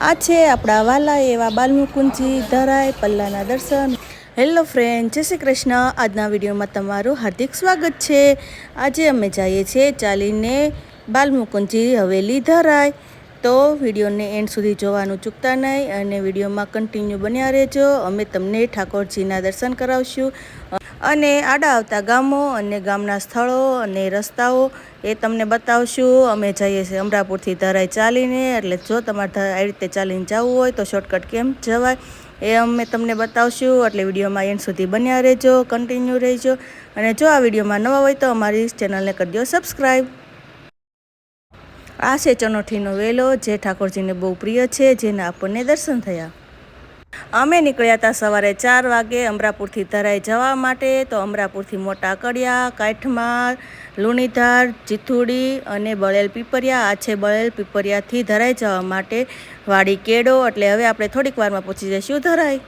આ છે આપણા વાલા એવા બાલમુકુંજી ધરાય, પલ્લાના દર્શન. હેલો ફ્રેન્ડ જય શ્રી કૃષ્ણ. આજના વિડીયોમાં તમારું હાર્દિક સ્વાગત છે. આજે અમે જઈએ છીએ ચાલીને બાલમુકુંજી હવેલી ધરાય. તો વિડીયોને એન્ડ સુધી જોવાનું ચૂકતા નહીં અને વિડીયોમાં કન્ટિન્યુ બન્યા રહેજો. અમે તમને ઠાકોરજીના દર્શન કરાવશું. અને આડા આવતા ગામો અને ગામના સ્થળો અને રસ્તાઓ એ તમને બતાવશું. અમે જઈએ છીએ અમરાપુરથી ધરાઈ ચાલીને. એટલે જો તમારે આવી રીતે ચાલીને જવું હોય તો શોર્ટકટ કેમ જવાય એ અમે તમને બતાવશું. એટલે વિડીયોમાં એન્ડ સુધી બન્યા રહેજો કન્ટિન્યુ રહેજો. અને જો આ વિડીયોમાં નવા હોય તો અમારી ચેનલને કરી દો સબસ્ક્રાઈબ આ છે ચનોઠીનો વેલો, જે ઠાકોરજીને બહુ પ્રિય છે, જેના આપણને દર્શન થયા. અમે નીકળ્યા હતા સવારે ચાર વાગે અમરાપુરથી ધરાઈ જવા માટે, તો અમરાપુરથી મોટા કડિયા કાઠમાર લુણીધાર, ચીથુડી અને બળેલ પીપરિયા, આ છે બળેલ પીપરિયાથી ધરાઈ જવા માટે વાડી કેડો, એટલે હવે આપણે થોડીક વારમાં પહોંચી જઈશું ધરાઈ.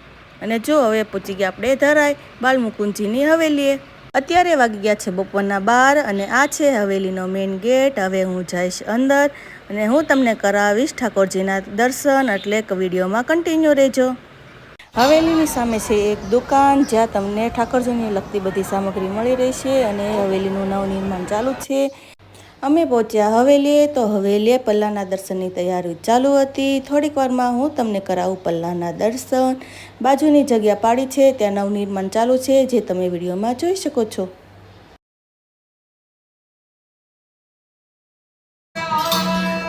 અને જો હવે પહોંચી ગયા આપણે ધરાઈ બાલમુકુંજીની હવેલીએ. અત્યારે વાગી ગયા છે બપોરના બાર અને આ છે હવેલીનો મેઇન ગેટ. હવે હું જઈશ અંદર અને હું તમને કરાવીશ ઠાકોરજીના દર્શન એટલે વિડીયોમાં કન્ટિન્યુ રહેજો. હવેલીની સામે છે એક દુકાન જ્યાં તમને ઠાકોરજીને લગતી બધી સામગ્રી મળી રહેશે અને હવેલીનું નવનિર્માણ ચાલુ છે. અમે પહોંચ્યા હવેલીએ તો હવેલીએ પલ્લાના દર્શનની તૈયારી ચાલુ હતી. થોડીક વારમાં હું તમને કરાવું પલ્લાના દર્શન. બાજુની જગ્યા પાડી છે, ત્યાં નવનિર્માણ ચાલુ છે, જે તમે વિડીયોમાં જોઈ શકો છો.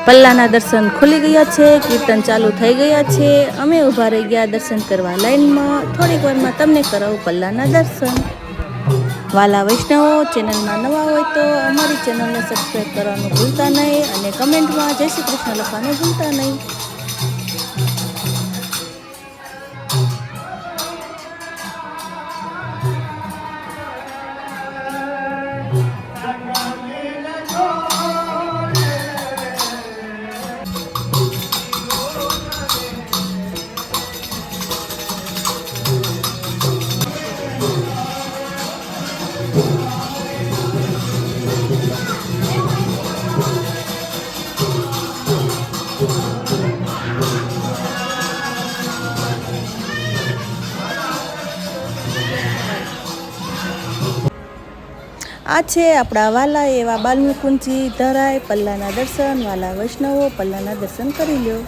પલ્લાના દર્શન ખુલી ગયા છે, કીર્તન ચાલુ થઈ ગયા છે. અમે ઊભા રહી ગયા દર્શન કરવા લાઈનમાં. થોડીક વારમાં તમને કરાવું પલ્લાના દર્શન. વાલા વૈષ્ણવો, ચેનલમાં નવા હોય તો અમારી ચેનલને સબસ્ક્રાઈબ કરવાનું ભૂલતા નહીં અને કમેન્ટમાં જય શ્રી કૃષ્ણ લખવાનું ભૂલતા નહીં. આ છે આપણા વાલા એવા બાલમુકુંજી ધરાય, પલ્લાના દર્શન, વાલા વૈષ્ણવો, પલ્લાના દર્શન કરી લ્યો.